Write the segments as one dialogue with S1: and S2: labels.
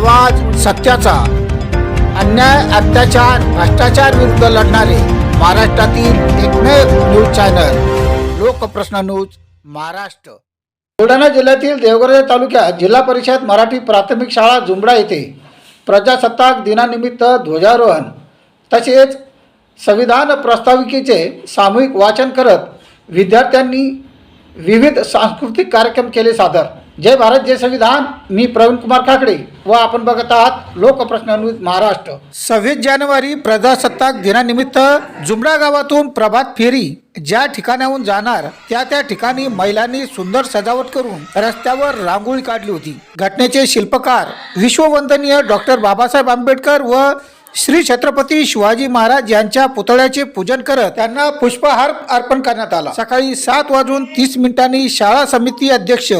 S1: आवाज सत्याचा. अन्याय अत्याचार भ्रष्टाचार विरुद्ध लढणारे महाराष्ट्रातील एकमेव news channel Lokprashna news Maharashtra. Buldhana जिल्ह्यातील देवगड तालुक्यात जिल्हा परिषद मराठी प्राथमिक शाळा जुंबडा येथे प्रजासत्ताक दिनानिमित्त ध्वजारोहण तसेच संविधान प्रस्ताविकेचे सामूहिक वाचन करत विद्यार्थ्यांनी विविध सांस्कृतिक कार्यक्रम केले सादर. जय भारत जय संविधान. मी प्रवीण कुमार काकडे व आपण बघत आहात लोकप्रश्न महाराष्ट्र. सव्वीस जानेवारी प्रजासत्ताक दिनानिमित्त जुमडा गावातून प्रभात फेरी ज्या ठिकाणाहून जाणार त्या त्या ठिकाणी महिलांनी सुंदर सजावट करून रस्त्यावर रांगोळी काढली होती. घटनेचे शिल्पकार विश्ववंदनीय डॉक्टर बाबासाहेब आंबेडकर व श्री छत्रपती शिवाजी महाराज यांच्या पुतळ्याचे पूजन करत त्यांना पुष्पहार अर्पण करण्यात आला. सकाळी सात वाजून तीस मिनिटांनी शाळा समिती अध्यक्ष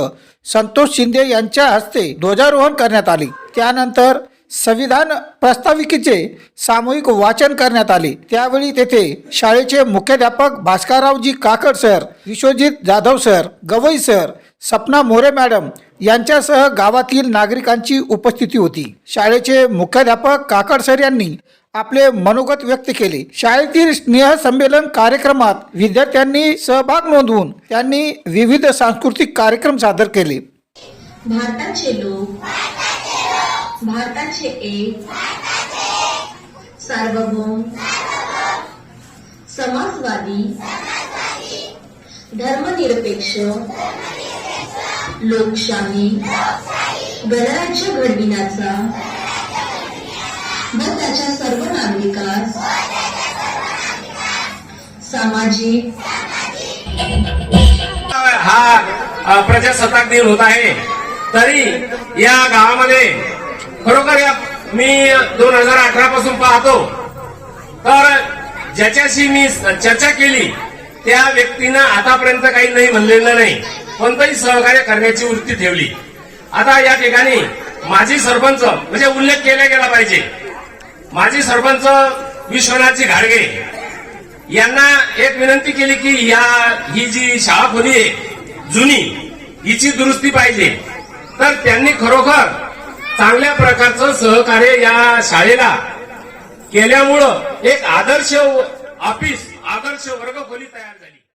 S1: संतोष शिंदे यांच्या हस्ते ध्वजारोहण करण्यात आले. त्यानंतर संविधान प्रस्ताविकेचे सामूहिक वाचन करण्यात आले. त्यावेळी तेथे शाळेचे मुख्याध्यापक Bhaskarraoji Kakad sir Vishwajit Jadhav sir Gawai sir Sapna More madam यांच्यासह गावातील नागरिकांची उपस्थिती होती. शाळेचे मुख्याध्यापक काकड सर यांनी आपले मनोगत व्यक्त केले. शाळेतील स्नेह संमेलन कार्यक्रमात विद्यार्थ्यांनी सहभाग नोंदवून त्यांनी विविध सांस्कृतिक कार्यक्रम सादर केले.
S2: भारताचे लोक भारताचे एक सार्वभौम समाजवादी धर्मनिरपेक्ष लोकशाही गणराज्य घडविण्याचा व त्याच्या सर्व नागरिकास सामाजिक
S3: हा प्रजासत्ताक दिन होत आहे. तरी या गावामध्ये खरोखर या मी दोन हजार अठरा पासून पाहतो. तर ज्याच्याशी मी चर्चा केली त्या व्यक्तीनं आतापर्यंत काही नाही म्हणलेलं नाही. कोणतंही सहकार्य करण्याची वृत्ती ठेवली. आता या ठिकाणी माजी सरपंच म्हणजे उल्लेख केला गेला पाहिजे. माजी सरपंच विश्वनाथजी घाडगे यांना एक विनंती केली की या ही जी शाळा खोली आहे जुनी हिची दुरुस्ती पाहिजे. तर त्यांनी खरोखर चांगल्या प्रकारचं सहकार्य या शाळेला केल्यामुळं एक आदर्श ऑफिस आदर्श वर्ग खोली तयार झाली.